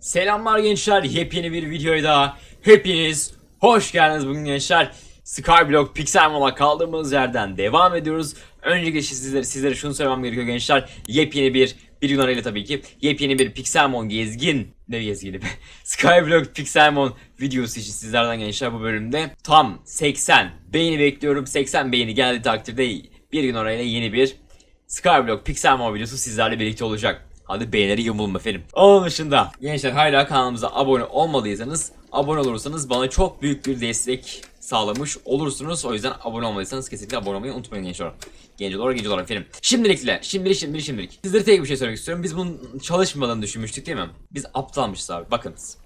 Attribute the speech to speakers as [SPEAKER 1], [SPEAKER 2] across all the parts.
[SPEAKER 1] Selamlar gençler. Yepyeni bir videoya daha hepiniz hoş geldiniz bugün gençler. Skyblock Pixelmon'a kaldığımız yerden devam ediyoruz. Öncelikle sizlere, sizlere şunu söylemem gerekiyor gençler. Yepyeni bir bir gün arayla tabii ki yepyeni bir Pixelmon gezgin ne gezgini be Skyblock Pixelmon videosu için sizlerden gençler bu bölümde tam 80 beğeni bekliyorum 80 beğeni geldi takdirde bir gün arayla yeni bir Skyblock Pixelmon videosu sizlerle birlikte olacak. Hadi beğenileri yumulun efendim. Onun dışında gençler hala kanalımıza abone olmadıysanız abone olursanız bana çok büyük bir destek sağlamış olursunuz. O yüzden abone olmadıysanız kesinlikle abone olmayı unutmayın gençler. Genç olarak genç olarak efendim. Şimdilikle, şimdilik şimdilik şimdilik. Sizlere tek bir şey söylemek istiyorum. Biz bunun çalışmadığını düşünmüştük değil mi? Biz aptalmışız abi bakınız.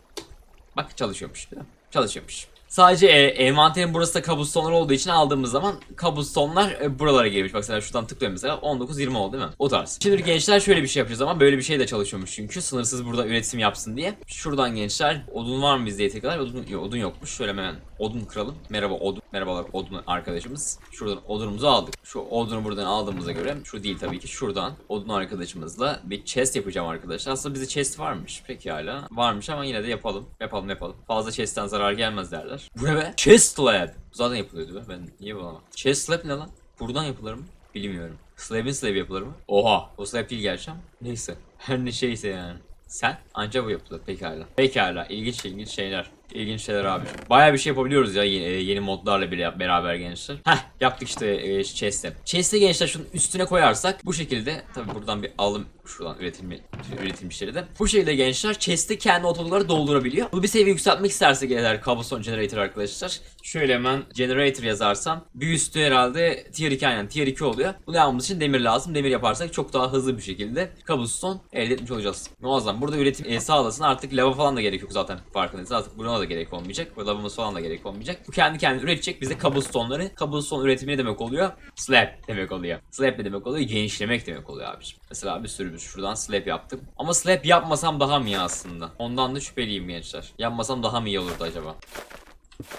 [SPEAKER 1] Bak çalışıyormuş? Çalışıyormuş. Sadece e, envanterin burası da kabustonlar olduğu için aldığımız zaman kabustonlar e, buralara girmiş. Bak mesela şuradan tıklıyorum mesela 19-20 oldu değil mi? O tarz. Şimdi gençler şöyle bir şey yapacağız ama böyle bir şey de çalışıyormuş çünkü sınırsız burada üretim yapsın diye. Şuradan gençler odun var mı bizde kadar? Odun, odun yokmuş. Şöyle hemen odun kıralım. Merhaba odun. Merhabalar odun arkadaşımız. Şuradan odunumuzu aldık. Şu odunu buradan aldığımıza göre şu değil tabii ki şuradan odun arkadaşımızla bir chest yapacağım arkadaşlar. Aslında bize chest varmış. Pekala. Varmış ama yine de yapalım. Yapalım yapalım. Fazla chest'ten zarar gelmez derler. Bu ne be? Chest slab. Zaten yapılıyordu be. Ben niye bulamam? Chest slab ne lan? Buradan yapılır mı? Bilmiyorum. Slab'in slab yapılır mı? Oha. O slab değil gerçi ama. Neyse. Her ne şeyse yani. Sen anca bu yapılır pekala. Pekala ilginç ilginç şeyler. İlginç şeyler abi. Bayağı bir şey yapabiliyoruz ya yeni, e, yeni modlarla bile beraber gençler. Heh yaptık işte e, chest'e. Chest'e gençler şunun üstüne koyarsak bu şekilde tabi buradan bir alım şuradan üretilmi, üretilmişleri de. Bu şekilde gençler chest'e kendi otoları doldurabiliyor. Bu bir seviye yükseltmek istersek eğer cobblestone generator arkadaşlar. Şöyle hemen generator yazarsam bir üstü herhalde tier 2 aynen tier 2 oluyor. Bunu yapmamız için demir lazım. Demir yaparsak çok daha hızlı bir şekilde cobblestone elde etmiş olacağız. Muazzam. Burada üretim e, sağlasın. Artık lava falan da gerek yok zaten farkındayız. Artık buna da gerek olmayacak. Ve lavamız falan da gerek olmayacak. Bu kendi kendine üretecek. Bize cobblestone'ları. Cobblestone üretimi ne demek oluyor? Slab demek oluyor. Slab ne demek oluyor? Genişlemek demek oluyor abiciğim. Mesela bir sürü bir şuradan slab yaptım. Ama slab yapmasam daha mı iyi aslında? Ondan da şüpheliyim gençler. Yapmasam daha mı iyi olurdu acaba?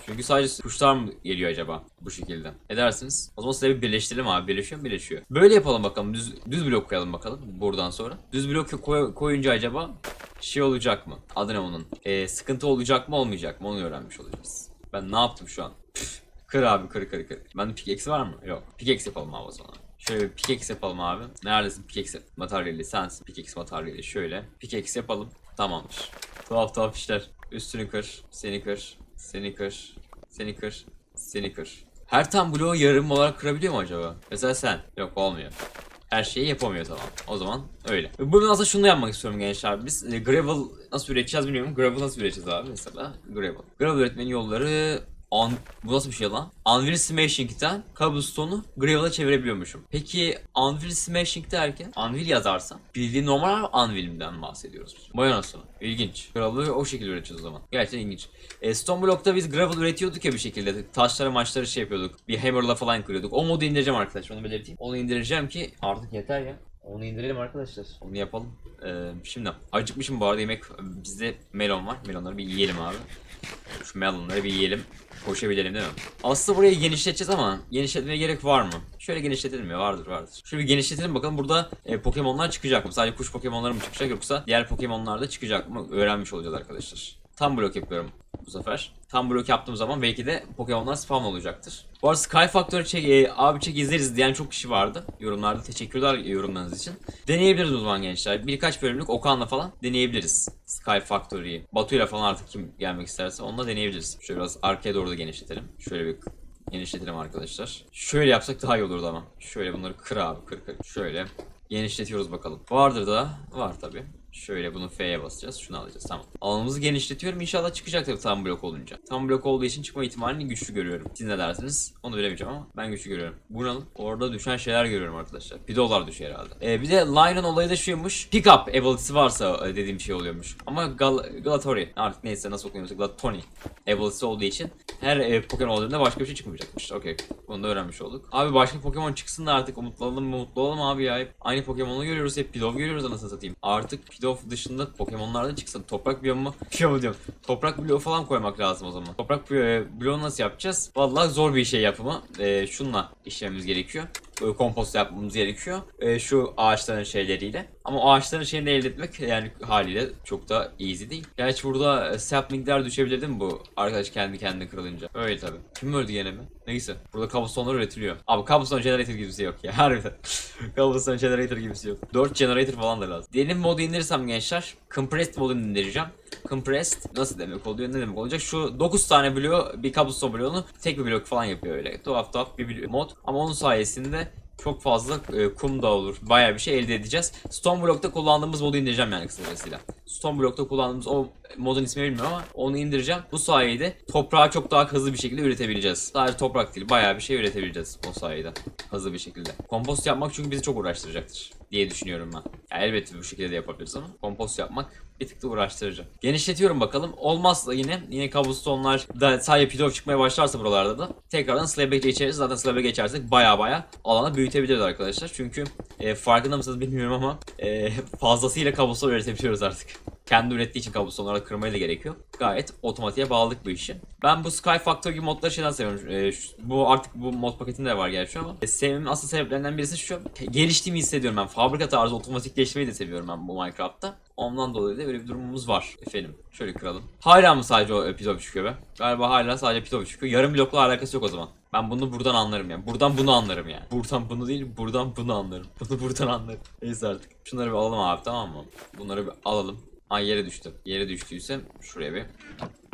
[SPEAKER 1] Çünkü sadece kuşlar mı geliyor acaba bu şekilde? Ne dersiniz? O zaman slab'i birleştirelim abi. Birleşiyor mu? Birleşiyor. Böyle yapalım bakalım. Düz, düz blok koyalım bakalım buradan sonra. Düz blok koy- koyunca acaba şey olacak mı? Adı ne onun? Ee, sıkıntı olacak mı olmayacak mı? Onu öğrenmiş olacağız. Ben ne yaptım şu an? Püf. Kır abi kır kır kır. Bende pickaxe var mı? Yok. Pickaxe yapalım abi o zaman. Şöyle pickaxe yapalım abi. Neredesin pickaxe materyali? Sensin pickaxe materyali. Şöyle. Pickaxe yapalım. Tamamdır. Tuhaf tuhaf işler. Üstünü kır. Seni kır. Seni kır. Seni kır. Seni kır. Her tam bloğu yarım olarak kırabiliyor mu acaba? Mesela sen. Yok olmuyor. Her şeyi yapamıyor tamam. O zaman öyle. Bugün aslında şunu yapmak istiyorum gençler. Biz e, gravel nasıl üreteceğiz bilmiyorum. Gravel nasıl üreteceğiz abi mesela? Gravel. Gravel üretmenin yolları An bu nasıl bir şey lan? Anvil Smashing'den Cobblestone'u Gravel'a çevirebiliyormuşum. Peki Anvil Smashing derken Anvil yazarsam bildiğin normal Anvil'imden bahsediyoruz. Vay anasını. İlginç. Gravel'ı o şekilde üreteceğiz o zaman. Gerçekten ilginç. E, Stone Block'ta biz Gravel üretiyorduk ya bir şekilde. Taşları maçları şey yapıyorduk. Bir hammer'la falan kırıyorduk. O modu indireceğim arkadaşlar. Onu belirteyim. Onu indireceğim ki artık yeter ya. Onu indirelim arkadaşlar. Onu yapalım. Ee, şimdi acıkmışım bu arada yemek bizde melon var. Melonları bir yiyelim abi. Şu melonları bir yiyelim. Koşabilelim değil mi? Aslında burayı genişleteceğiz ama genişletmeye gerek var mı? Şöyle genişletelim ya vardır vardır. Şöyle bir genişletelim bakalım burada e, Pokemon'lar çıkacak mı? Sadece kuş Pokemon'ları mı çıkacak yoksa diğer Pokemon'lar da çıkacak mı? Öğrenmiş olacağız arkadaşlar. Tam blok yapıyorum bu sefer. Tam blok yaptığım zaman belki de Pokemon'lar spawn olacaktır. Bu arada Sky Factor'ı çek, e, abi çek izleriz diyen çok kişi vardı. Yorumlarda teşekkürler yorumlarınız için. Deneyebiliriz o zaman gençler. Birkaç bölümlük Okan'la falan deneyebiliriz. Sky Factory'yi. Batu'yla falan artık kim gelmek isterse onunla deneyebiliriz. Şöyle biraz arkaya doğru da genişletelim. Şöyle bir genişletelim arkadaşlar. Şöyle yapsak daha iyi olurdu ama. Şöyle bunları kır abi kır kır. Şöyle genişletiyoruz bakalım. Vardır da var tabi. Şöyle bunu F'ye basacağız. Şunu alacağız. Tamam. Alanımızı genişletiyorum. İnşallah çıkacak tabii tam blok olunca. Tam blok olduğu için çıkma ihtimalini güçlü görüyorum. Siz ne dersiniz? Onu bilemeyeceğim ama ben güçlü görüyorum. Bunu orada düşen şeyler görüyorum arkadaşlar. Bir dolar düşüyor herhalde. Ee, bir de Lion'ın olayı da şuymuş. Pick up ability'si varsa e, dediğim şey oluyormuş. Ama Gal Galatory artık neyse nasıl okunuyorsa Galatoni ability'si olduğu için her e, Pokemon olduğunda başka bir şey çıkmayacakmış. Okey. Bunu da öğrenmiş olduk. Abi başka Pokemon çıksın da artık umutlu olalım mı mutlu olalım abi ya. Aynı Pokemon'u görüyoruz. Hep Pidove görüyoruz anasını satayım. Artık Pidove dışında Pokemon'lar da çıksın. Toprak biyomu biyomu diyorum. Toprak bloğu falan koymak lazım o zaman. Toprak bloğu, bloğu nasıl yapacağız? Vallahi zor bir şey yapımı. E, şunla işlememiz gerekiyor. E, kompost yapmamız gerekiyor. E, şu ağaçların şeyleriyle. Ama o ağaçların şeyini elde etmek yani haliyle çok da easy değil. Gerçi burada e, saplingler düşebilir değil mi bu arkadaş kendi kendine kırılınca? Öyle tabi. Kim öldü gene mi? Neyse. Burada cobblestone'lar üretiliyor. Abi cobblestone generator gibisi yok ya. Harbiden. cobblestone generator gibisi yok. 4 generator falan da lazım. Diyelim modu indirirsem gençler. Compressed modunu indireceğim. Compressed nasıl demek oluyor ne demek olacak? Şu 9 tane bloğu bir cobblestone bloğunu tek bir blok falan yapıyor öyle. Tuhaf tuhaf bir mod. Ama onun sayesinde çok fazla e, kum da olur. Bayağı bir şey elde edeceğiz. Stone Block'ta kullandığımız modu indireceğim yani kısacasıyla. Stone Block'ta kullandığımız o modun ismini bilmiyorum ama onu indireceğim. Bu sayede toprağı çok daha hızlı bir şekilde üretebileceğiz. Sadece toprak değil bayağı bir şey üretebileceğiz o sayede. Hızlı bir şekilde. Kompost yapmak çünkü bizi çok uğraştıracaktır diye düşünüyorum ben. Ya elbette bu şekilde de yapabiliriz ama kompost yapmak bir tık da uğraştırıcı. Genişletiyorum bakalım. Olmazsa yine yine cobblestone'lar da sadece pilot çıkmaya başlarsa buralarda da tekrardan slab'e geçeriz. Zaten slab'e geçersek baya baya alanı büyütebiliriz arkadaşlar. Çünkü e, farkında mısınız bilmiyorum ama e, fazlasıyla cobblestone üretebiliyoruz artık. Kendi ürettiği için cobblestone'ları kırmaya da gerekiyor. Gayet otomatiğe bağladık bu işi. Ben bu Sky Factor gibi modları şeyden seviyorum. E, şu- bu artık bu mod paketinde de var gerçi ama e, sevmemin asıl sebeplerinden birisi şu. Geliştiğimi hissediyorum ben. Fabrika tarzı otomatikleşmeyi de seviyorum ben bu Minecraft'ta. Ondan dolayı da böyle bir durumumuz var efendim. Şöyle kıralım. Hala mı sadece o epizod çıkıyor be? Galiba hala sadece epizod çıkıyor. Yarım blokla alakası yok o zaman. Ben bunu buradan anlarım yani. Buradan bunu anlarım yani. Buradan bunu değil, buradan bunu anlarım. Bunu buradan anlarım. Neyse artık. Şunları bir alalım abi tamam mı? Bunları bir alalım. Ay yere düştü. Yere düştüyse şuraya bir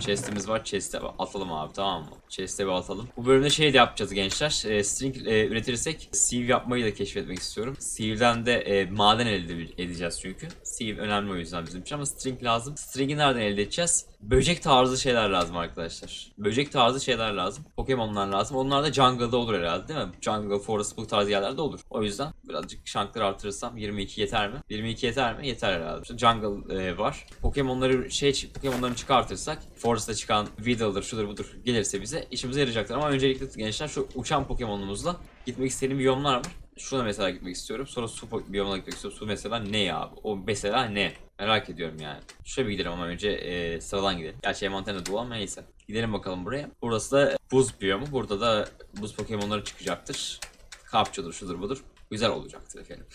[SPEAKER 1] Chest'imiz var. Chest'e atalım abi tamam mı? Chest'e bir atalım. Bu bölümde şey de yapacağız gençler. E, string e, üretirsek sieve yapmayı da keşfetmek istiyorum. Sieve'den de e, maden elde edeceğiz çünkü. Sieve önemli o yüzden bizim için ama string lazım. String'i nereden elde edeceğiz? Böcek tarzı şeyler lazım arkadaşlar. Böcek tarzı şeyler lazım. Pokemon'lar lazım. Onlar da jungle'da olur herhalde değil mi? Jungle, forest, bu tarz yerlerde olur. O yüzden birazcık şankları artırırsam 22 yeter mi? 22 yeter mi? Yeter herhalde. İşte jungle e, var. Pokemon'ları şey Pokemon'larını çıkartırsak Forest'ta çıkan Weedle'dır, şudur budur gelirse bize işimize yarayacaktır. Ama öncelikle gençler şu uçan Pokemon'umuzla gitmek istediğim biyomlar var. Şuna mesela gitmek istiyorum. Sonra su biyomuna gitmek istiyorum. Su mesela ne ya abi? O mesela ne? Merak ediyorum yani. Şöyle bir gidelim ama önce e, sıradan gidelim. Gerçi envanterinde dolu ama neyse. Gidelim bakalım buraya. Burası da buz biyomu. Burada da buz Pokemon'ları çıkacaktır. Kapçudur, şudur budur. Güzel olacaktır efendim.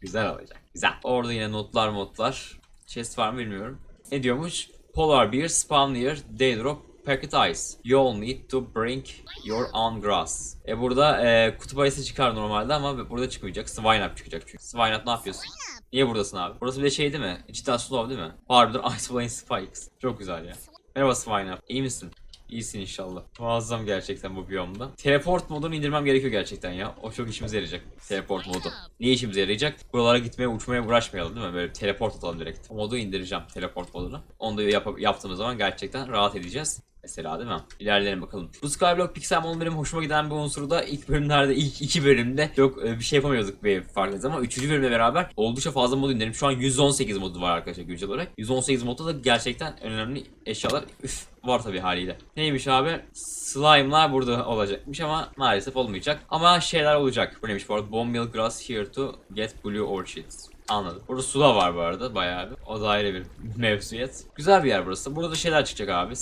[SPEAKER 1] Güzel olacak. Güzel. Orada yine notlar modlar. Chest var mı bilmiyorum. Ne diyormuş? Polar bear spawn near Daydrop Packet Ice. You all need to bring your own grass. E burada e, kutup ayısı çıkar normalde ama burada çıkmayacak. Swineup çıkacak çünkü. Swineup ne yapıyorsun? Niye buradasın abi? Burası bir de şey değil mi? Cidden slow değil mi? Harbiden Ice Flame Spikes. Çok güzel ya. Merhaba Swineup. İyi misin? İyisin inşallah. Muazzam gerçekten bu biyomda. Teleport modunu indirmem gerekiyor gerçekten ya. O çok işimize yarayacak. Teleport modu. Niye işimize yarayacak? Buralara gitmeye uçmaya uğraşmayalım değil mi? Böyle teleport atalım direkt. O modu indireceğim teleport modunu. Onu da yap- yaptığımız zaman gerçekten rahat edeceğiz. Mesela değil mi? İlerleyelim bakalım. Bu Skyblock Pixel benim hoşuma giden bir unsuru da ilk bölümlerde, ilk iki bölümde çok e, bir şey yapamıyorduk bir farkındayız ama üçüncü bölümle beraber oldukça fazla mod indirdim. Şu an 118 modu var arkadaşlar güncel olarak. 118 modda da gerçekten önemli eşyalar üf, var tabii haliyle. Neymiş abi? Slime'lar burada olacakmış ama maalesef olmayacak. Ama şeyler olacak. Bu neymiş bu arada? Bone meal grass here to get blue orchids. Anladım. Burada su da var bu arada bayağı bir. O da ayrı bir mevzuyet. Güzel bir yer burası. Burada da şeyler çıkacak abi.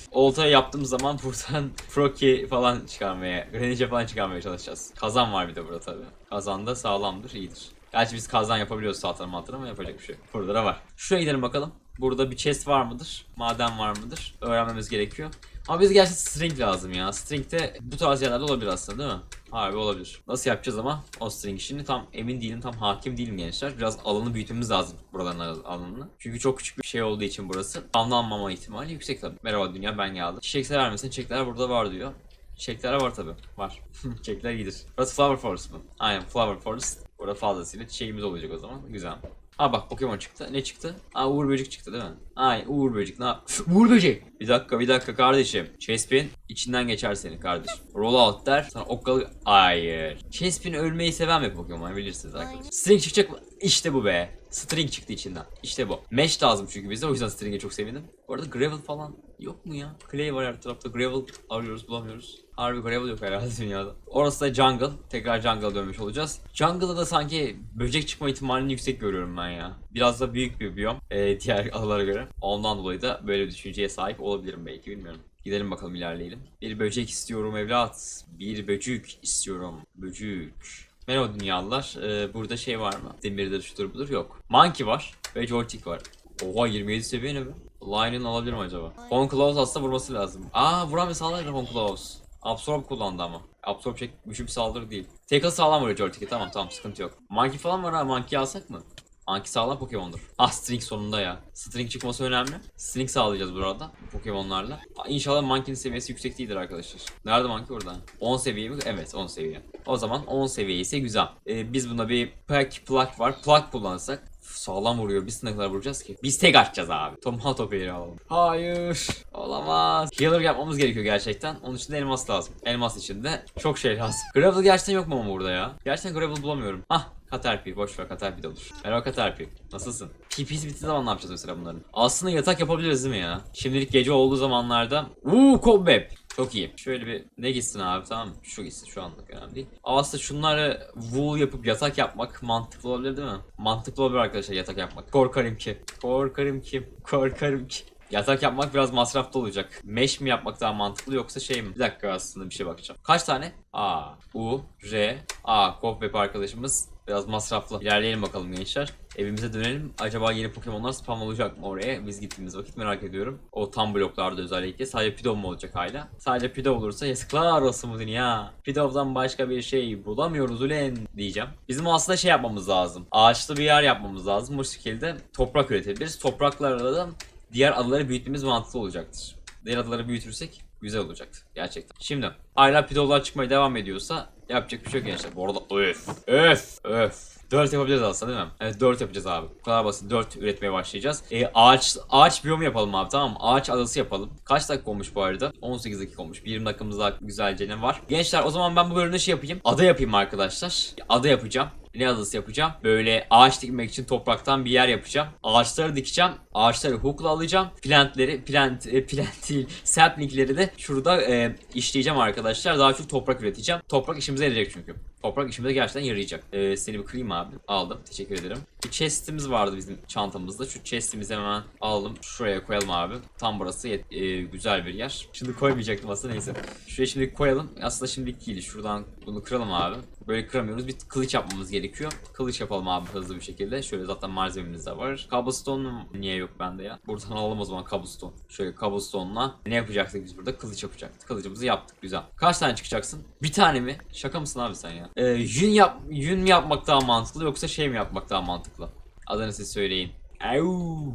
[SPEAKER 1] Oltayı yaptığım zaman buradan Froki falan çıkarmaya, Greninja falan çıkarmaya çalışacağız. Kazan var bir de burada tabii. Kazan da sağlamdır, iyidir. Gerçi biz kazan yapabiliyoruz sağ mantır ama yapacak bir şey yok. Burada da var. Şuraya gidelim bakalım. Burada bir chest var mıdır? Maden var mıdır? Öğrenmemiz gerekiyor. Ama biz gerçekten string lazım ya. String de bu tarz yerlerde olabilir aslında değil mi? Harbi olabilir. Nasıl yapacağız ama o string işini tam emin değilim, tam hakim değilim gençler. Biraz alanı büyütmemiz lazım buraların al- alanını. Çünkü çok küçük bir şey olduğu için burası. Anlanmama ihtimali yüksek tabii. Merhaba dünya ben geldim. Çiçek sever misin? Çiçekler burada var diyor. Çiçekler var tabii. Var. Çiçekler iyidir. Burası Flower Forest mı? Aynen Flower Forest. Burada fazlasıyla çiçeğimiz olacak o zaman. Güzel. Ha bak Pokemon çıktı. Ne çıktı? Aa Uğur Böcek çıktı değil mi? Ay Uğur Böcek. Ne? Uğur Böcek. Bir dakika bir dakika kardeşim. Chespin içinden geçer seni kardeşim. Roll out der. Sana okkalı... Hayır. Chespin ölmeyi seven bir Pokemon bilirsiniz arkadaşlar. String çıkacak mı? İşte bu be. String çıktı içinden. İşte bu. Mesh lazım çünkü bize. O yüzden String'e çok sevindim. Bu arada Gravel falan yok mu ya? Clay var her tarafta. Gravel arıyoruz bulamıyoruz. Harbi gravel yok herhalde dünyada. Orası da jungle. Tekrar jungle'a dönmüş olacağız. Jungle'da da sanki böcek çıkma ihtimalini yüksek görüyorum ben ya. Biraz da büyük bir biyom e, diğer adalara göre. Ondan dolayı da böyle bir düşünceye sahip olabilirim belki bilmiyorum. Gidelim bakalım ilerleyelim. Bir böcek istiyorum evlat. Bir böcük istiyorum. Böcük. Merhaba dünyalılar. Ee, burada şey var mı? Demirdir şudur budur yok. Monkey var ve Joltik var. Oha 27 seviye ne be? Lion'ın alabilir mi acaba? Honclaws aslında vurması lazım. Aa vuran bir saldırı Honclaws. Absorb kullandı ama. Absorb çek güçlü bir saldırı değil. Tackle sağlam vuruyor Joltik'e tamam tamam sıkıntı yok. Monkey falan var ha Monkey alsak mı? Monkey sağlam Pokemon'dur. Ah String sonunda ya. String çıkması önemli. String sağlayacağız burada Pokemon'larla. Aa, İnşallah Monkey'nin seviyesi yüksek değildir arkadaşlar. Nerede Monkey orada? 10 seviye mi? Evet 10 seviye. O zaman 10 seviye ise güzel. Ee, biz buna bir pack plug var. Plug kullanırsak sağlam vuruyor. Biz ne kadar vuracağız ki? Biz tek atacağız abi. Tomato peyri alalım. Hayır. Olamaz. Healer yapmamız gerekiyor gerçekten. Onun için de elmas lazım. Elmas için de çok şey lazım. Gravel gerçekten yok mu ama burada ya? Gerçekten Gravel bulamıyorum. Hah Caterpie boş ver Caterpie de olur. Merhaba Caterpie. Nasılsın? PP'si bittiği zaman ne yapacağız mesela bunların? Aslında yatak yapabiliriz değil mi ya? Şimdilik gece olduğu zamanlarda. Uuu Cobweb. Çok iyi. Şöyle bir ne gitsin abi tamam mı? Şu gitsin şu anlık önemli değil. Aslında şunları wool yapıp yatak yapmak mantıklı olabilir değil mi? Mantıklı olabilir arkadaşlar yatak yapmak. Korkarım ki. Korkarım ki. Korkarım ki. Yatak yapmak biraz masraflı olacak. Mesh mi yapmak daha mantıklı yoksa şey mi? Bir dakika aslında bir şey bakacağım. Kaç tane? A, U, R, A. Cobweb arkadaşımız biraz masraflı. İlerleyelim bakalım gençler. Evimize dönelim. Acaba yeni Pokemon'lar spam olacak mı oraya? Biz gittiğimiz vakit merak ediyorum. O tam bloklarda özellikle. Sadece Pidov mu olacak hala? Sadece Pidov olursa yazıklar olsun bu dünya. Pidov'dan başka bir şey bulamıyoruz ulen diyeceğim. Bizim aslında şey yapmamız lazım. Ağaçlı bir yer yapmamız lazım. Bu şekilde toprak üretebiliriz. Topraklarla da diğer adaları büyütmemiz mantıklı olacaktır. Diğer adaları büyütürsek güzel olacaktı gerçekten. Şimdi hala pidovlar çıkmaya devam ediyorsa yapacak bir şey yok gençler. Bu arada öf öf öf. 4 yapabiliriz aslında değil mi? Evet 4 yapacağız abi. Bu kadar basit. 4 üretmeye başlayacağız. E, ağaç ağaç biyomu yapalım abi tamam mı? Ağaç adası yapalım. Kaç dakika olmuş bu arada? 18 dakika olmuş. Bir 20 dakikamız daha güzelce ne var? Gençler o zaman ben bu bölümde şey yapayım. Ada yapayım arkadaşlar. Ada yapacağım. Ne adası yapacağım? Böyle ağaç dikmek için topraktan bir yer yapacağım. Ağaçları dikeceğim. Ağaçları hookla alacağım. Plantleri, plant, e, plant değil, saplingleri de şurada e, işleyeceğim arkadaşlar. Daha çok toprak üreteceğim. Toprak işimize yarayacak çünkü. Toprak işimize gerçekten yarayacak. E, seni bir kırayım abi. Aldım. Teşekkür ederim. Bir chest'imiz vardı bizim çantamızda. Şu chest'imizi hemen alalım. Şuraya koyalım abi. Tam burası e, güzel bir yer. Şimdi koymayacaktım aslında neyse. Şuraya şimdi koyalım. Aslında şimdilik değil. Şuradan bunu kıralım abi. Böyle kıramıyoruz. Bir kılıç yapmamız gerekiyor. Kılıç yapalım abi hızlı bir şekilde. Şöyle zaten malzememiz de var. Cobblestone niye yok bende ya? Buradan alalım o zaman cobblestone. Şöyle cobblestone'la ne yapacaktık biz burada? Kılıç yapacaktık. Kılıcımızı yaptık. Güzel. Kaç tane çıkacaksın? Bir tane mi? Şaka mısın abi sen ya? Ee, yün yap yün mü yapmak daha mantıklı yoksa şey mi yapmak daha mantıklı? Adını siz söyleyin. Au,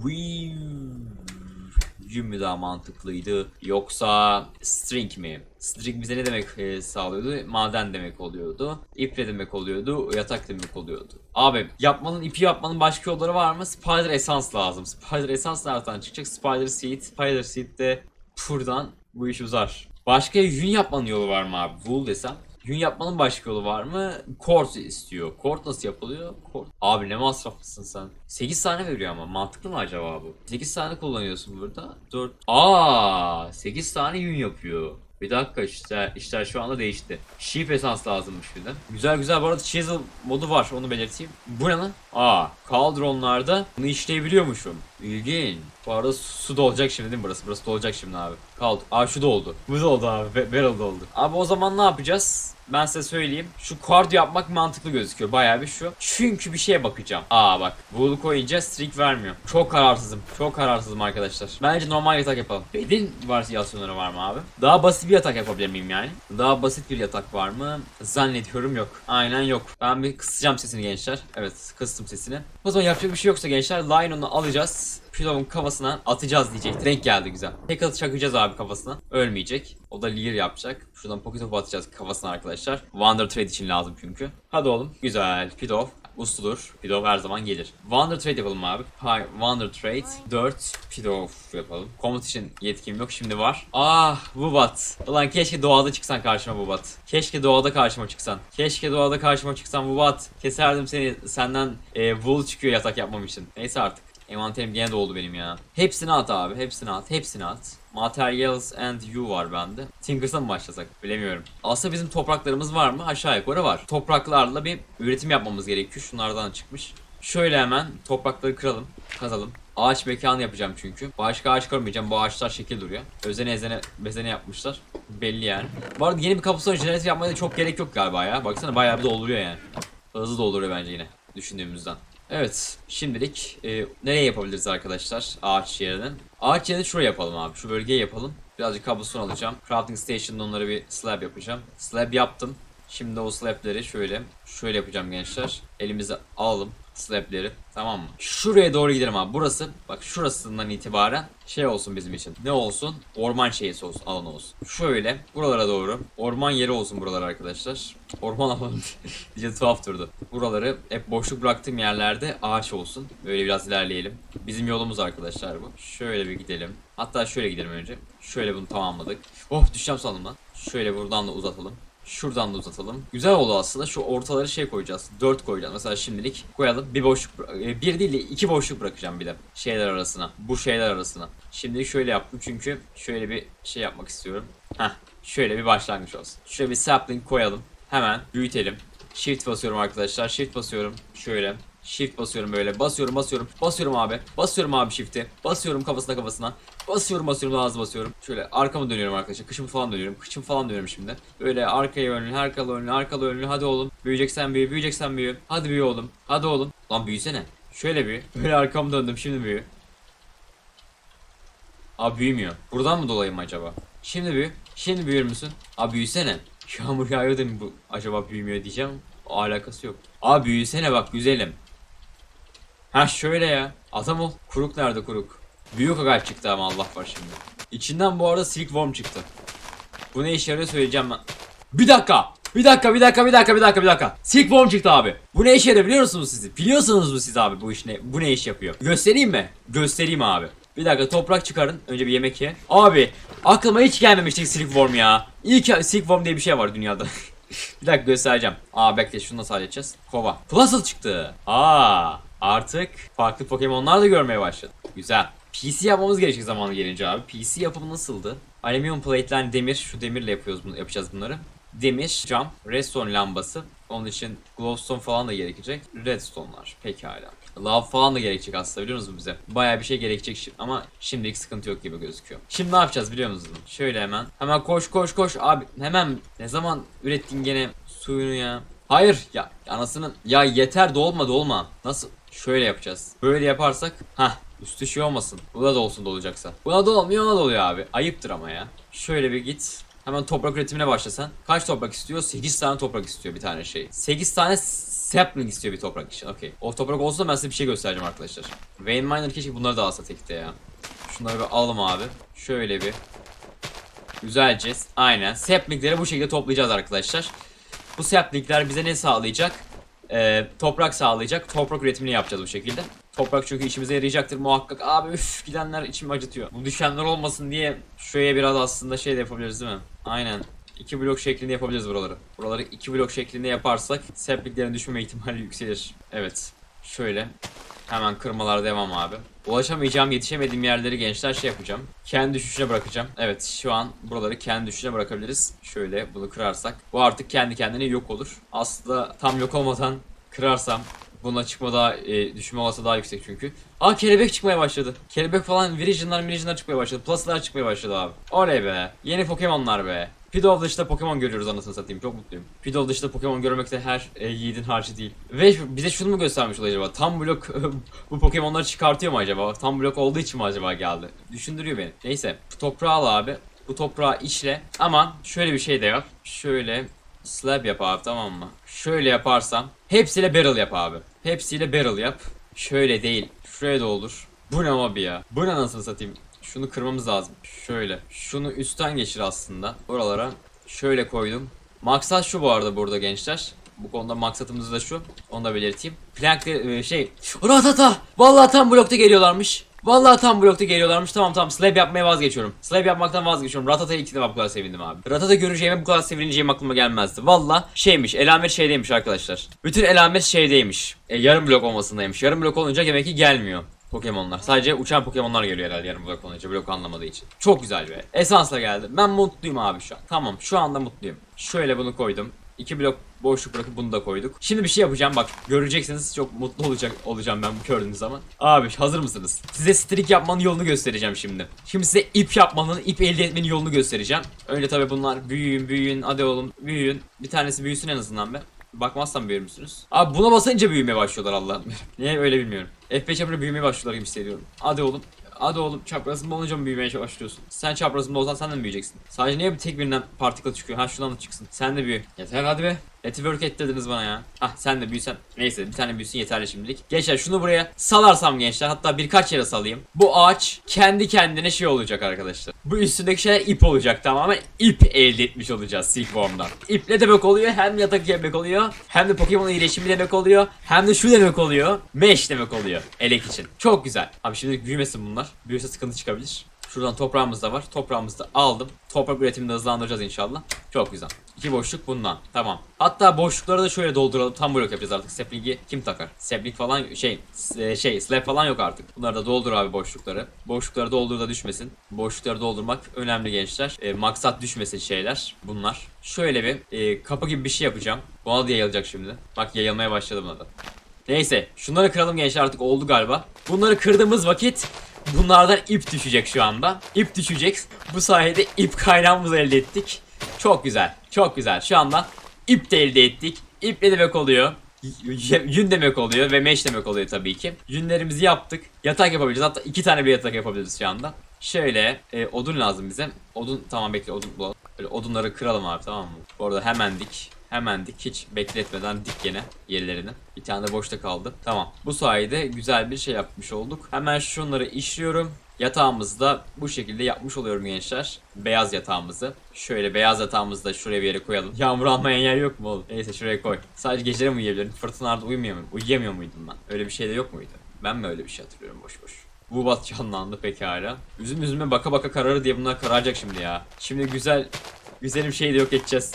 [SPEAKER 1] Yün mü daha mantıklıydı yoksa string mi? String bize ne demek e, sağlıyordu? Maden demek oluyordu. İple demek oluyordu. Yatak demek oluyordu. Abi yapmanın ipi yapmanın başka yolları var mı? Spider esans lazım. Spider esans nereden çıkacak? Spider seed. Spider seed de buradan bu iş uzar. Başka yün yapmanın yolu var mı abi? Wool desem. Yün yapmanın başka yolu var mı? Kort istiyor. Kort nasıl yapılıyor? Kort. Abi ne masraflısın sen. 8 tane veriyor ama mantıklı mı acaba bu? 8 tane kullanıyorsun burada. 4. Aa, 8 tane yün yapıyor. Bir dakika işte işler şu anda değişti. Sheep esans lazımmış bir de. Güzel güzel bu arada chisel modu var onu belirteyim. Bu ne lan? Aa kaldronlarda bunu işleyebiliyormuşum. İlginç. Bu arada su dolacak şimdi değil mi burası? Burası dolacak şimdi abi. Kaldı. Aa şu doldu. Bu doldu abi. Be- Barrel doldu. Abi o zaman ne yapacağız? Ben size söyleyeyim. Şu kard yapmak mantıklı gözüküyor. Bayağı bir şu. Çünkü bir şeye bakacağım. Aa bak. Wool koyunca string vermiyor. Çok kararsızım. Çok kararsızım arkadaşlar. Bence normal yatak yapalım. Bedin varyasyonları var mı abi? Daha basit bir yatak yapabilir miyim yani? Daha basit bir yatak var mı? Zannediyorum yok. Aynen yok. Ben bir kısacağım sesini gençler. Evet kıstım sesini. O zaman yapacak bir şey yoksa gençler Lion'u alacağız. Pilot'un kafasına atacağız diyecek. Renk geldi güzel. Tek atı çakacağız abi kafasına. Ölmeyecek. O da Leer yapacak. Şuradan pocket of atacağız kafasına arkadaşlar. Wonder Trade için lazım çünkü. Hadi oğlum. Güzel. Pidov. Usludur. Pidov her zaman gelir. Wonder Trade yapalım abi. Hay, Wonder Trade. 4 Pidov yapalım. Komut için yetkim yok. Şimdi var. Ah Wubat. Ulan keşke doğada çıksan karşıma Wubat. Keşke doğada karşıma çıksan. Keşke doğada karşıma çıksan Wubat. Keserdim seni. Senden e, wool çıkıyor yatak yapmam için. Neyse artık. Envanterim gene doldu benim ya. Hepsini at abi. Hepsini at. Hepsini at. Materials and you var bende. Tinkers'a mı başlasak? Bilemiyorum. Aslında bizim topraklarımız var mı? Aşağı yukarı var. Topraklarla bir üretim yapmamız gerekiyor. Şunlardan çıkmış. Şöyle hemen toprakları kıralım. Kazalım. Ağaç mekanı yapacağım çünkü. Başka ağaç koymayacağım. Bu ağaçlar şekil duruyor. Özene ezene bezene yapmışlar. Belli yani. Bu arada yeni bir kapısını jenerat yapmaya da çok gerek yok galiba ya. Baksana bayağı bir dolduruyor yani. Hızlı dolduruyor bence yine düşündüğümüzden. Evet şimdilik e, nereye yapabiliriz arkadaşlar ağaç yerine? Ağaç yerine şuraya yapalım abi. Şu bölgeye yapalım. Birazcık kablosun alacağım. Crafting Station'da onlara bir slab yapacağım. Slab yaptım. Şimdi o slableri şöyle şöyle yapacağım gençler. Elimize alalım slableri. Tamam mı? Şuraya doğru gidelim abi. Burası bak şurasından itibaren şey olsun bizim için. Ne olsun? Orman şeysi olsun. Alanı olsun. Şöyle buralara doğru. Orman yeri olsun buralar arkadaşlar. Orman alanı diye tuhaf durdu. Buraları hep boşluk bıraktığım yerlerde ağaç olsun. Böyle biraz ilerleyelim. Bizim yolumuz arkadaşlar bu. Şöyle bir gidelim. Hatta şöyle gidelim önce. Şöyle bunu tamamladık. Oh düşeceğim sandım lan. Şöyle buradan da uzatalım. Şuradan da uzatalım. Güzel oldu aslında. Şu ortaları şey koyacağız. 4 koyacağız. Mesela şimdilik koyalım. Bir boşluk, e, bir değil de iki boşluk bırakacağım bir de. Şeyler arasına. Bu şeyler arasına. Şimdilik şöyle yaptım çünkü şöyle bir şey yapmak istiyorum. Heh. Şöyle bir başlangıç olsun. Şöyle bir sapling koyalım. Hemen büyütelim. Shift basıyorum arkadaşlar. Shift basıyorum. Şöyle. Shift basıyorum böyle. Basıyorum basıyorum. Basıyorum abi. Basıyorum abi shift'i. Basıyorum kafasına kafasına. Basıyorum basıyorum daha hızlı basıyorum. Şöyle arkamı dönüyorum arkadaşlar. Kışımı falan dönüyorum. Kıçımı falan dönüyorum şimdi. Böyle arkaya önlü, arkalı önlü, arkalı önlü. Hadi oğlum. Büyüyeceksen büyü, büyüyeceksen büyü. Hadi büyü oğlum. Hadi oğlum. Lan büyüsene. Şöyle büyü. Böyle arkamı döndüm. Şimdi büyü. Abi büyümüyor. Buradan mı dolayı mı acaba? Şimdi büyü. Şimdi büyür müsün? Abi büyüsene. Yağmur yağıyor da bu acaba büyümüyor diyeceğim. O alakası yok. Abi büyüsene bak güzelim. Ha şöyle ya. Adam ol. Kuruk nerede kuruk? Büyük agayip çıktı ama Allah var şimdi. İçinden bu arada silkworm çıktı. Bu ne işe yarıyor söyleyeceğim ben. Bir dakika. Bir dakika, bir dakika, bir dakika, bir dakika, bir dakika. Silkworm çıktı abi. Bu ne işe yarıyor biliyor musunuz siz? Biliyorsunuz mu siz abi bu iş ne? Bu ne iş yapıyor? Göstereyim mi? Göstereyim abi. Bir dakika toprak çıkarın. Önce bir yemek ye. Abi aklıma hiç gelmemişti silkworm ya. İyi ki silkworm diye bir şey var dünyada. bir dakika göstereceğim. Aa bekle şunu nasıl halledeceğiz? Kova. Plusle çıktı. Aa artık farklı Pokemon'lar da görmeye başladık. Güzel. PC yapmamız gerekecek zamanı gelince abi. PC yapımı nasıldı? Alüminyum plate'ler demir. Şu demirle yapıyoruz bunu, yapacağız bunları. Demir, cam, redstone lambası. Onun için glowstone falan da gerekecek. Redstone'lar. Pekala. Lav falan da gerekecek aslında biliyor musunuz bize? Baya bir şey gerekecek şi- ama şimdilik sıkıntı yok gibi gözüküyor. Şimdi ne yapacağız biliyor musunuz? Şöyle hemen. Hemen koş koş koş abi. Hemen ne zaman ürettin gene suyunu ya? Hayır ya anasının ya yeter dolma dolma. Nasıl? Şöyle yapacağız. Böyle yaparsak ha üstü şey olmasın. Buna da olsun dolacaksa. Buna da olmuyor ona da oluyor abi. Ayıptır ama ya. Şöyle bir git. Hemen toprak üretimine başlasan. Kaç toprak istiyor? 8 tane toprak istiyor bir tane şey. 8 tane sapling istiyor bir toprak için. Okey. O toprak olsa da ben size bir şey göstereceğim arkadaşlar. Vein Miner keşke bunları da alsa tekte ya. Şunları bir alalım abi. Şöyle bir. Güzelce. Aynen. Saplingleri bu şekilde toplayacağız arkadaşlar. Bu saplingler bize ne sağlayacak? Ee, toprak sağlayacak. Toprak üretimini yapacağız bu şekilde. Toprak çünkü işimize yarayacaktır muhakkak. Abi üf gidenler içimi acıtıyor. Bu düşenler olmasın diye şuraya biraz aslında şey de yapabiliriz değil mi? Aynen. İki blok şeklinde yapabiliriz buraları. Buraları iki blok şeklinde yaparsak saplinglerin düşmeme ihtimali yükselir. Evet. Şöyle. Hemen kırmalar devam abi. Ulaşamayacağım, yetişemediğim yerleri gençler şey yapacağım. Kendi düşüşüne bırakacağım. Evet şu an buraları kendi düşüşüne bırakabiliriz. Şöyle bunu kırarsak. Bu artık kendi kendine yok olur. Aslında tam yok olmadan kırarsam buna çıkma daha e, düşme olası daha yüksek çünkü. Aa kelebek çıkmaya başladı. Kelebek falan Virision'lar Virision'lar çıkmaya başladı. Plus'lar çıkmaya başladı abi. Oley be. Yeni Pokemon'lar be. Pidove dışında Pokemon görüyoruz anasını satayım. Çok mutluyum. Pidove dışında Pokemon görmek de her e, yiğidin harcı değil. Ve bize şunu mu göstermiş olacak acaba? Tam blok bu Pokemon'ları çıkartıyor mu acaba? Tam blok olduğu için mi acaba geldi? Düşündürüyor beni. Neyse. Toprağı al abi. Bu toprağı işle. Ama şöyle bir şey de yap. Şöyle slab yap abi tamam mı? Şöyle yaparsam hepsiyle barrel yap abi. Hepsiyle barrel yap. Şöyle değil. Şuraya da olur. Bu ne abi ya? Bu ne anasını satayım? Şunu kırmamız lazım. Şöyle. Şunu üstten geçir aslında. Oralara şöyle koydum. Maksat şu bu arada burada gençler. Bu konuda maksatımız da şu. Onu da belirteyim. Plank e, şey. Ratata! Vallahi tam blokta geliyorlarmış. Vallahi tam blokta geliyorlarmış. Tamam tamam slab yapmaya vazgeçiyorum. Slab yapmaktan vazgeçiyorum. Ratata'yı ilk defa bu kadar sevindim abi. Ratata göreceğime bu kadar sevineceğim aklıma gelmezdi. Vallahi şeymiş. Elamet şeydeymiş arkadaşlar. Bütün elamet şeydeymiş. E, yarım blok olmasındaymış. Yarım blok olunca demek ki gelmiyor. Pokemonlar. Sadece uçan Pokemonlar geliyor herhalde yarım blok olunca blok anlamadığı için. Çok güzel be. Esansla geldi. Ben mutluyum abi şu an. Tamam şu anda mutluyum. Şöyle bunu koydum. İki blok boşluk bırakıp bunu da koyduk. Şimdi bir şey yapacağım bak göreceksiniz çok mutlu olacak olacağım ben bu gördüğünüz zaman. Abi hazır mısınız? Size strik yapmanın yolunu göstereceğim şimdi. Şimdi size ip yapmanın, ip elde etmenin yolunu göstereceğim. Önce tabi bunlar büyüyün büyüyün hadi oğlum büyüyün. Bir tanesi büyüsün en azından be. Bakmazsam büyür müsünüz? Abi buna basınca büyümeye başlıyorlar Allah'ım. Niye öyle bilmiyorum. F5 yapınca büyümeye başlıyorlar gibi hissediyorum. Hadi oğlum. Hadi oğlum çaprazında olunca mı büyümeye başlıyorsun? Sen çaprazında olsan sen de mi büyüyeceksin? Sadece niye bir tek birinden particle çıkıyor? Ha şuradan da çıksın. Sen de büyü. Yeter hadi be. Network et dediniz bana ya. Ah sen de büyüsen. Neyse bir tane büyüsün yeterli şimdilik. Gençler şunu buraya salarsam gençler hatta birkaç yere salayım. Bu ağaç kendi kendine şey olacak arkadaşlar. Bu üstündeki şeyler ip olacak tamamen ip elde etmiş olacağız Silkworm'dan. İp ne demek oluyor? Hem yatak demek oluyor. Hem de Pokemon iyileşimi demek oluyor. Hem de şu demek oluyor. Mesh demek oluyor. Elek için. Çok güzel. Abi şimdi büyümesin bunlar. Büyüse sıkıntı çıkabilir. Şuradan toprağımız da var. Toprağımızı da aldım. Toprak üretimini hızlandıracağız inşallah. Çok güzel. İki boşluk bundan. Tamam. Hatta boşlukları da şöyle dolduralım. Tam blok yapacağız artık. Sapling'i kim takar? Sapling falan şey s- şey slab falan yok artık. Bunları da doldur abi boşlukları. Boşlukları doldur da düşmesin. Boşlukları doldurmak önemli gençler. E, maksat düşmesin şeyler bunlar. Şöyle bir e, kapı gibi bir şey yapacağım. Buna da yayılacak şimdi. Bak yayılmaya başladı buna da. Neyse şunları kıralım gençler artık oldu galiba. Bunları kırdığımız vakit bunlardan ip düşecek şu anda. İp düşecek. Bu sayede ip kaynağımızı elde ettik. Çok güzel. Çok güzel. Şu anda ip de elde ettik. İp ne demek oluyor? Yün demek oluyor ve meş demek oluyor tabii ki. Yünlerimizi yaptık. Yatak yapabileceğiz. Hatta iki tane bir yatak yapabiliriz şu anda. Şöyle e, odun lazım bize. Odun tamam bekle odun bulalım. Böyle odunları kıralım abi tamam mı? Bu arada hemen dik. Hemen dik. Hiç bekletmeden dik gene yerlerini. Bir tane de boşta kaldı. Tamam. Bu sayede güzel bir şey yapmış olduk. Hemen şunları işliyorum. Yatağımızı da bu şekilde yapmış oluyorum gençler. Beyaz yatağımızı. Şöyle beyaz yatağımızı da şuraya bir yere koyalım. Yağmur almayan yer yok mu oğlum? Neyse şuraya koy. Sadece geceleri mi uyuyabilirim? Fırtınalarda uyumuyor muyum? Uyuyamıyor muydum ben? Öyle bir şey de yok muydu? Ben mi öyle bir şey hatırlıyorum boş boş? Bu bat canlandı pekala. Üzüm üzüme baka baka kararır diye bunlar kararacak şimdi ya. Şimdi güzel güzelim şeyi de yok edeceğiz.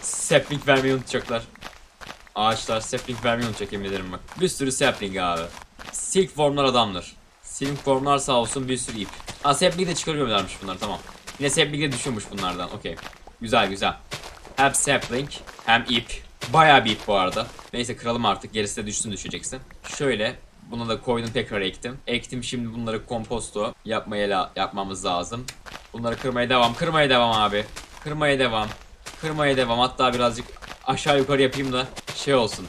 [SPEAKER 1] Sapling vermeyi unutacaklar. Ağaçlar sapling vermeyi unutacak emin ederim bak. Bir sürü sapling abi. Silkwormlar adamdır. Silkwormlar sağ olsun bir sürü ip. Ha sapling de çıkarıyorlarmış bunlar tamam. Yine de düşüyormuş bunlardan okey. Güzel güzel. Hem sapling hem ip. Bayağı bir ip bu arada. Neyse kıralım artık gerisi de düşsün düşeceksin. Şöyle bunu da koydum tekrar ektim. Ektim şimdi bunları komposto yapmaya la- yapmamız lazım. Bunları kırmaya devam. Kırmaya devam abi. Kırmaya devam. Kırmaya devam. Hatta birazcık aşağı yukarı yapayım da şey olsun.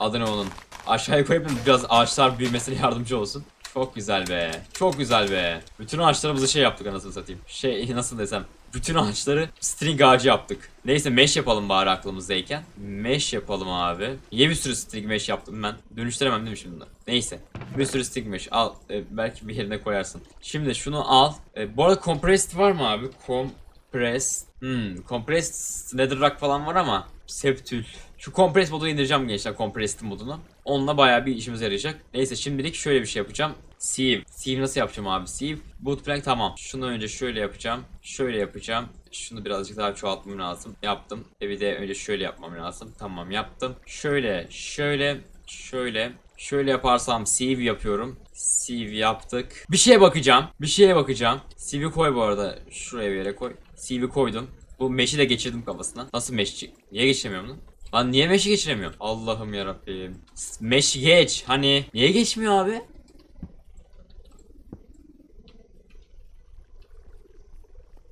[SPEAKER 1] Adı ne onun? Aşağı yukarı yapayım biraz ağaçlar büyümesine yardımcı olsun. Çok güzel be. Çok güzel be. Bütün ağaçlarımızı şey yaptık anasını satayım. Şey nasıl desem. Bütün ağaçları string ağacı yaptık. Neyse mesh yapalım bari aklımızdayken. Mesh yapalım abi. Niye bir sürü string mesh yaptım ben? Dönüştüremem değil mi şimdi bunları? Neyse. Bir sürü string mesh al. E, belki bir yerine koyarsın. Şimdi şunu al. E, bu arada compressed var mı abi? Compressed. Hmm, compressed netherrack falan var ama septül. Şu compressed modunu indireceğim gençler compressed modunu. Onunla bayağı bir işimize yarayacak. Neyse şimdilik şöyle bir şey yapacağım. Sieve. Sieve nasıl yapacağım abi? Sieve. Bootplank tamam. Şunu önce şöyle yapacağım. Şöyle yapacağım. Şunu birazcık daha çoğaltmam lazım. Yaptım. E bir de önce şöyle yapmam lazım. Tamam yaptım. Şöyle, şöyle, şöyle. Şöyle yaparsam sieve yapıyorum. Sieve yaptık. Bir şeye bakacağım. Bir şeye bakacağım. Sieve'i koy bu arada. Şuraya bir yere koy. Sieve'i koydum. Bu meşi de geçirdim kafasına. Nasıl meşçi? Niye geçiremiyorum lan? Lan niye meşi geçiremiyorum? Allah'ım yarabbim. Meş geç. Hani niye geçmiyor abi?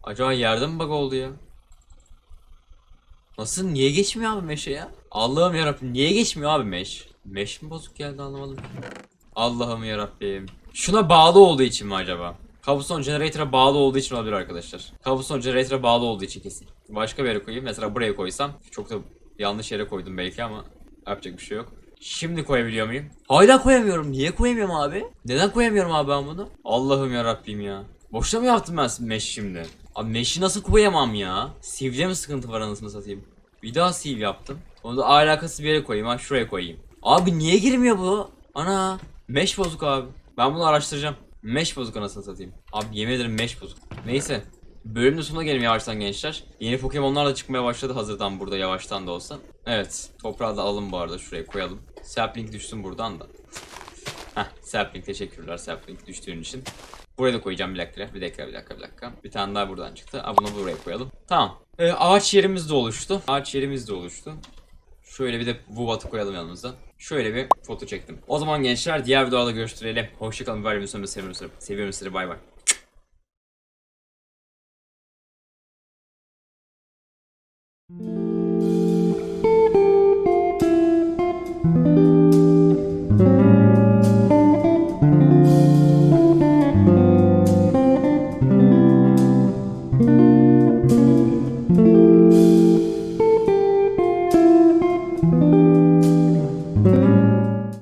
[SPEAKER 1] Acaba yerde mi bug oldu ya? Nasıl niye geçmiyor abi meşe ya? Allah'ım yarabbim niye geçmiyor abi meş? Meş mi bozuk geldi anlamadım. Allah'ım yarabbim. Şuna bağlı olduğu için mi acaba? Cobblestone Generator'a bağlı olduğu için olabilir arkadaşlar. Cobblestone Generator'a bağlı olduğu için kesin. Başka bir yere koyayım. Mesela buraya koysam. Çok da yanlış yere koydum belki ama yapacak bir şey yok. Şimdi koyabiliyor muyum? Hala koyamıyorum. Niye koyamıyorum abi? Neden koyamıyorum abi ben bunu? Allah'ım ya Rabbim ya. Boşta mı yaptım ben mesh şimdi? Abi mesh'i nasıl koyamam ya? Sieve'de mi sıkıntı var anasını satayım? Bir daha sieve yaptım. Onu da alakası bir yere koyayım. Ha şuraya koyayım. Abi niye girmiyor bu? Ana. Mesh bozuk abi. Ben bunu araştıracağım. Mesh bozuk anasını satayım. Abi yemin ederim mesh bozuk. Neyse. Bölümün sonuna gelelim yavaştan gençler. Yeni Pokemon'lar da çıkmaya başladı hazırdan burada yavaştan da olsa. Evet. Toprağı da alalım bu arada şuraya koyalım. Sapling düşsün buradan da. Heh, Sapling teşekkürler Sapling düştüğün için. Buraya da koyacağım bir dakika. Bir dakika, bir dakika, bir dakika. Bir tane daha buradan çıktı. Aa, bunu buraya koyalım. Tamam. Ee, ağaç yerimiz de oluştu. Ağaç yerimiz de oluştu. Şöyle bir de bu batı koyalım yanımıza. Şöyle bir foto çektim. O zaman gençler diğer videoda görüştürelim. Hoşçakalın. Bir sonunda seviyorum sizi. Bay bay.